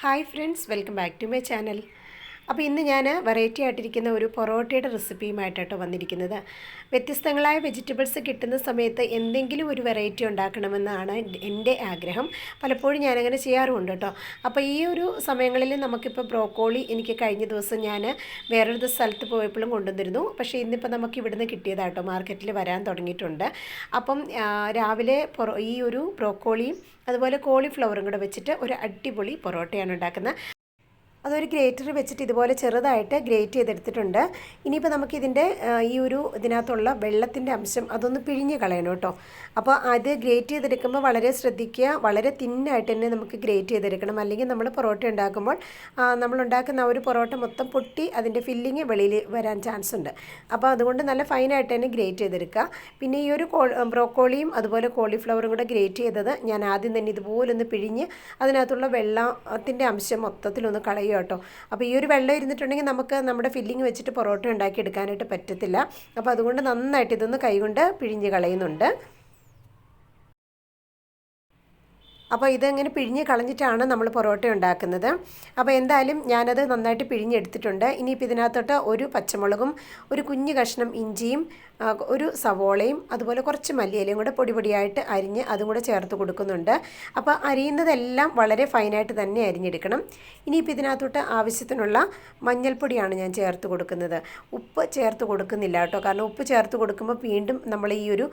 Hi friends welcome back to my channel. അപ്പോൾ ഇന്ന് ഞാൻ വെറൈറ്റി ആയിട്ടിരിക്കുന്ന ഒരു പൊറോട്ടയുടെ റെസിപ്പിയുമായിട്ടോ വന്നിരിക്കുന്നത്. വ്യത്യസ്തങ്ങളായ വെജിറ്റബിൾസ് കിട്ടുന്ന സമയത്ത് എന്തെങ്കിലും ഒരു വെറൈറ്റി ഉണ്ടാക്കണമെന്നാണ് എന്റെ ആഗ്രഹം. പലപ്പോഴും ഞാനങ്ങനെ ചെയ്യാറുമുണ്ട് കേട്ടോ. അപ്പോൾ ഈ ഒരു സമയങ്ങളിൽ നമുക്കിപ്പോൾ ബ്രോക്കോളി എനിക്ക് കഴിഞ്ഞ ദിവസം ഞാൻ വേറൊരു സ്ഥലത്ത് പോയപ്പോഴും കൊണ്ടുവന്നിരുന്നു. പക്ഷേ ഇന്നിപ്പോൾ നമുക്ക് ഇവിടുന്ന് കിട്ടിയതാട്ടോ. മാർക്കറ്റിൽ വരാൻ തുടങ്ങിയിട്ടുണ്ട്. അപ്പം രാവിലെ ഈ ഒരു ബ്രോക്കോളിയും അതുപോലെ കോളിഫ്ലവറും കൂടെ വെച്ചിട്ട് ഒരു അടിപൊളി പൊറോട്ടയാണ് ഉണ്ടാക്കുന്നത്. അതൊരു ഗ്രേറ്റർ വെച്ചിട്ട് ഇതുപോലെ ചെറുതായിട്ട് ഗ്രേറ്റ് ചെയ്തെടുത്തിട്ടുണ്ട്. ഇനിയിപ്പോൾ നമുക്കിതിന്റെ ഈ ഒരു ഇതിനകത്തുള്ള വെള്ളത്തിന്റെ അംശം അതൊന്ന് പിഴിഞ്ഞ് കളയണം കേട്ടോ. അപ്പോൾ അത് ഗ്രേറ്റ് ചെയ്തെടുക്കുമ്പോൾ വളരെ ശ്രദ്ധിക്കുക. വളരെ തിന്നായിട്ട് തന്നെ നമുക്ക് ഗ്രേറ്റ് ചെയ്തെടുക്കണം. അല്ലെങ്കിൽ നമ്മൾ പൊറോട്ട ഉണ്ടാക്കുമ്പോൾ നമ്മൾ ഉണ്ടാക്കുന്ന ആ ഒരു പൊറോട്ട മൊത്തം പൊട്ടി അതിന്റെ ഫില്ലിങ് വെളിയിൽ വരാൻ ചാൻസ് ഉണ്ട്. അപ്പോൾ അതുകൊണ്ട് നല്ല ഫൈനായിട്ട് തന്നെ ഗ്രേറ്റ് ചെയ്തെടുക്കുക. പിന്നെ ഈ ഒരു ബ്രോക്കോളിയും അതുപോലെ കോളിഫ്ലവറും കൂടെ ഗ്രേറ്റ് ചെയ്തത് ഞാൻ ആദ്യം തന്നെ ഇതുപോലെ ഒന്ന് പിഴിഞ്ഞ് അതിനകത്തുള്ള വെള്ളത്തിന്റെ അംശം മൊത്തത്തിലൊന്ന് കളയുക കേട്ടോ അപ്പോൾ ഈ ഒരു വെള്ളം ഇരുന്നിട്ടുണ്ടെങ്കിൽ നമുക്ക് നമ്മുടെ ഫില്ലിങ് വെച്ചിട്ട് പൊറോട്ട ഉണ്ടാക്കി എടുക്കാനായിട്ട് പറ്റത്തില്ല. അപ്പോൾ അതുകൊണ്ട് നന്നായിട്ട് ഇതൊന്ന് കൈകൊണ്ട് പിഴിഞ്ഞ് കളയുന്നുണ്ട്. അപ്പോൾ ഇതെങ്ങനെ പിഴിഞ്ഞ് കളഞ്ഞിട്ടാണ് നമ്മൾ പൊറോട്ട ഉണ്ടാക്കുന്നത്. അപ്പോൾ എന്തായാലും ഞാനത് നന്നായിട്ട് പിഴിഞ്ഞെടുത്തിട്ടുണ്ട്. ഇനിയിപ്പോൾ ഇതിനകത്തോട്ട് ഒരു പച്ചമുളകും ഒരു കുഞ്ഞു കഷ്ണം ഇഞ്ചിയും ഒരു സവോളയും അതുപോലെ കുറച്ച് മല്ലിയിലയും കൂടെ പൊടി പൊടിയായിട്ട് അരിഞ്ഞ് അതും കൂടെ ചേർത്ത് കൊടുക്കുന്നുണ്ട്. അപ്പോൾ അരിയുന്നതെല്ലാം വളരെ ഫൈനായിട്ട് തന്നെ അരിഞ്ഞെടുക്കണം. ഇനിയിപ്പോൾ ഇതിനകത്തോട്ട് ആവശ്യത്തിനുള്ള മഞ്ഞൾപ്പൊടിയാണ് ഞാൻ ചേർത്ത് കൊടുക്കുന്നത്. ഉപ്പ് ചേർത്ത് കൊടുക്കുന്നില്ല കേട്ടോ. കാരണം ഉപ്പ് ചേർത്ത് കൊടുക്കുമ്പോൾ വീണ്ടും നമ്മൾ ഈ ഒരു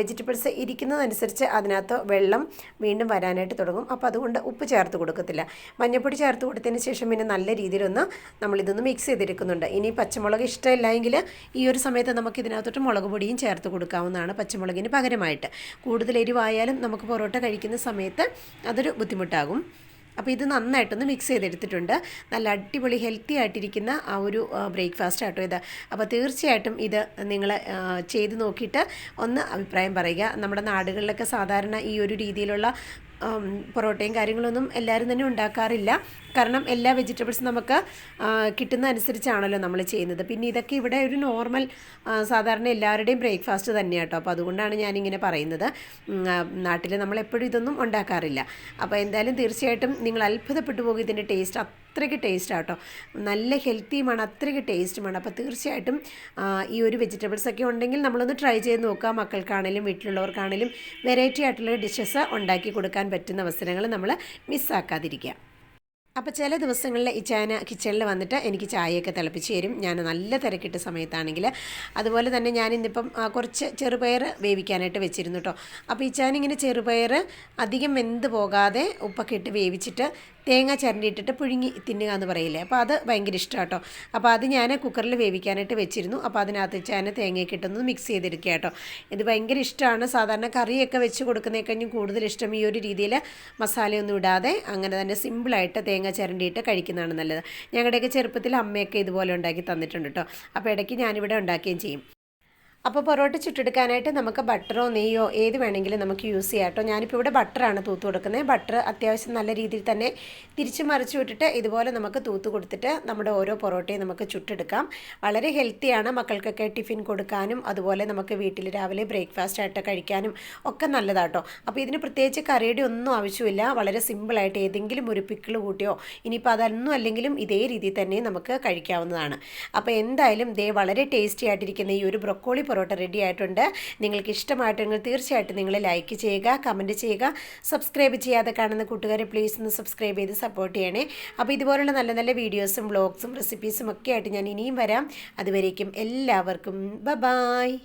വെജിറ്റബിൾസ് ഇരിക്കുന്നതനുസരിച്ച് അതിനകത്ത് വെള്ളം വീണ്ടും വരാൻ വരാനായിട്ട് തുടങ്ങും. അപ്പോൾ അതുകൊണ്ട് ഉപ്പ് ചേർത്ത് കൊടുക്കത്തില്ല. മഞ്ഞൾപ്പൊടി ചേർത്ത് കൊടുത്തതിന് ശേഷം പിന്നെ നല്ല രീതിയിലൊന്ന് നമ്മളിതൊന്ന് മിക്സ് ചെയ്തെടുക്കുന്നുണ്ട്. ഇനി പച്ചമുളക് ഇഷ്ടമില്ല എങ്കിൽ ഈ ഒരു സമയത്ത് നമുക്ക് ഇതിനകത്തോട്ട് മുളക് പൊടിയും ചേർത്ത് കൊടുക്കാവുന്നതാണ് പച്ചമുളകിന് പകരമായിട്ട്. കൂടുതൽ എരിവായാലും നമുക്ക് പൊറോട്ട കഴിക്കുന്ന സമയത്ത് അതൊരു ബുദ്ധിമുട്ടാകും. അപ്പോൾ ഇത് നന്നായിട്ടൊന്ന് മിക്സ് ചെയ്തെടുത്തിട്ടുണ്ട്. നല്ല അടിപൊളി ഹെൽത്തി ആയിട്ടിരിക്കുന്ന ആ ഒരു ബ്രേക്ക്ഫാസ്റ്റ് ആട്ടോ ഇത്. അപ്പോൾ തീർച്ചയായിട്ടും ഇത് നിങ്ങൾ ചെയ്ത് നോക്കിയിട്ട് ഒന്ന് അഭിപ്രായം പറയുക. നമ്മുടെ നാടുകളിലൊക്കെ സാധാരണ ഈ ഒരു രീതിയിലുള്ള പൊറോട്ടയും കാര്യങ്ങളൊന്നും എല്ലാവരും തന്നെ ഉണ്ടാക്കാറില്ല. കാരണം എല്ലാ വെജിറ്റബിൾസും നമുക്ക് കിട്ടുന്ന അനുസരിച്ചാണല്ലോ നമ്മൾ ചെയ്യുന്നത്. പിന്നെ ഇതൊക്കെ ഇവിടെ ഒരു നോർമൽ സാധാരണ എല്ലാവരുടെയും ബ്രേക്ക്ഫാസ്റ്റ് തന്നെയാണ് കേട്ടോ അപ്പോൾ അതുകൊണ്ടാണ് ഞാനിങ്ങനെ പറയുന്നത്. നാട്ടിൽ നമ്മൾ എപ്പോഴും ഇതൊന്നും ഉണ്ടാക്കാറില്ല. അപ്പോൾ എന്തായാലും തീർച്ചയായിട്ടും നിങ്ങൾ അത്ഭുതപ്പെട്ടു പോകും ഇതിന്റെ ടേസ്റ്റ്. അത്രയ്ക്ക് ടേസ്റ്റ് ആട്ടോ നല്ല ഹെൽത്തിയുമാണ് അത്രയ്ക്ക് ടേസ്റ്റുമാണ്. അപ്പോൾ തീർച്ചയായിട്ടും ഈ ഒരു വെജിറ്റബിൾസ് ഒക്കെ ഉണ്ടെങ്കിൽ നമ്മളൊന്ന് ട്രൈ ചെയ്ത് നോക്കുക മക്കൾക്കാണെങ്കിലും വീട്ടിലുള്ളവർക്കാണെങ്കിലും വെറൈറ്റി ആയിട്ടുള്ള ഡിഷസ് ഉണ്ടാക്കി കൊടുക്കാൻ പറ്റുന്ന അവസരങ്ങൾ നമ്മൾ മിസ്സാക്കാതിരിക്കുക അപ്പോൾ ചില ദിവസങ്ങളിൽ ഈ ചേന കിച്ചണിൽ വന്നിട്ട് എനിക്ക് ചായയൊക്കെ തിളപ്പിച്ച് തരും. ഞാൻ നല്ല തിരക്കിട്ട സമയത്താണെങ്കിൽ അതുപോലെ തന്നെ ഞാൻ ഇന്നിപ്പം കുറച്ച് ചെറുപയർ വേവിക്കാനായിട്ട് വെച്ചിരുന്നു കേട്ടോ അപ്പോൾ ഈ ചേന ഇങ്ങനെ ചെറുപയർ അധികം വെന്ത് പോകാതെ ഉപ്പൊക്കെ ഇട്ട് വേവിച്ചിട്ട് തേങ്ങ ചരണ്ടിയിട്ടിട്ട് പുഴുങ്ങി തിന്നുക എന്ന് പറയില്ലേ. അപ്പോൾ അത് ഭയങ്കര ഇഷ്ടം കേട്ടോ അപ്പോൾ അത് ഞാൻ കുക്കറിൽ വേവിക്കാനായിട്ട് വെച്ചിരുന്നു. അപ്പോൾ അതിനകത്ത് ചേന തേങ്ങയൊക്കെ ഇട്ടൊന്ന് മിക്സ് ചെയ്തെടുക്കുക കേട്ടോ ഇത് ഭയങ്കര ഇഷ്ടമാണ് സാധാരണ കറിയൊക്കെ വെച്ച് കൊടുക്കുന്നതിനേക്കഴിഞ്ഞും കൂടുതൽ ഇഷ്ടം ഈ ഒരു രീതിയിൽ മസാലയൊന്നും ഇടാതെ അങ്ങനെ തന്നെ സിമ്പിളായിട്ട് തേങ്ങ ചിരണ്ടിയിട്ട് കഴിക്കുന്നതാണ് നല്ലത്. ഞങ്ങളുടെയൊക്കെ ചെറുപ്പത്തിൽ അമ്മയൊക്കെ ഇതുപോലെ ഉണ്ടാക്കി തന്നിട്ടുണ്ട് കേട്ടോ. അപ്പോൾ ഇടയ്ക്ക് ഞാനിവിടെ ഉണ്ടാക്കുകയും ചെയ്യും. അപ്പോൾ പൊറോട്ട ചുട്ടെടുക്കാനായിട്ട് നമുക്ക് ബട്ടറോ നെയ്യോ ഏത് വേണമെങ്കിലും നമുക്ക് യൂസ് ചെയ്യാം കേട്ടോ. ഞാനിപ്പോൾ ഇവിടെ ബട്ടറാണ് തൂത്ത് കൊടുക്കുന്നത്. ബട്ടർ അത്യാവശ്യം നല്ല രീതിയിൽ തന്നെ തിരിച്ചു മറിച്ച് വിട്ടിട്ട് ഇതുപോലെ നമുക്ക് തൂത്ത് കൊടുത്തിട്ട് നമ്മുടെ ഓരോ പൊറോട്ടയും നമുക്ക് ചുട്ടെടുക്കാം. വളരെ ഹെൽത്തിയാണ് മക്കൾക്കൊക്കെ ടിഫിൻ കൊടുക്കാനും അതുപോലെ നമുക്ക് വീട്ടിൽ രാവിലെ ബ്രേക്ക്ഫാസ്റ്റ് ആയിട്ട് കഴിക്കാനും ഒക്കെ നല്ലതാട്ടോ അപ്പോൾ ഇതിന് പ്രത്യേകിച്ച് കറിയുടെ ഒന്നും ആവശ്യമില്ല. വളരെ സിമ്പിളായിട്ട് ഏതെങ്കിലും ഒരു പിക്കിൾ കൂട്ടിയോ ഇനിയിപ്പോൾ അതൊന്നും അല്ലെങ്കിലും ഇതേ രീതിയിൽ തന്നെ നമുക്ക് കഴിക്കാവുന്നതാണ്. അപ്പോൾ എന്തായാലും ദേ വളരെ ടേസ്റ്റി ആയിട്ടിരിക്കുന്ന ഈ ഒരു ബ്രൊക്കോളി പൊറോട്ട റെഡി ആയിട്ടുണ്ട്. നിങ്ങൾക്ക് ഇഷ്ടമായിട്ടെങ്കിൽ തീർച്ചയായിട്ടും നിങ്ങൾ ലൈക്ക് ചെയ്യുക കമന്റ് ചെയ്യുക സബ്സ്ക്രൈബ് ചെയ്യാതെ കാണുന്ന കൂട്ടുകാരെ പ്ലീസ് ഒന്ന് സബ്സ്ക്രൈബ് ചെയ്ത് സപ്പോർട്ട് ചെയ്യണേ. അപ്പോൾ ഇതുപോലുള്ള നല്ല നല്ല വീഡിയോസും ബ്ലോഗ്സും റെസിപ്പീസും ഒക്കെ ആയിട്ട് ഞാൻ ഇനിയും വരാം. അതുവരേക്കും എല്ലാവർക്കും ബ ബായ്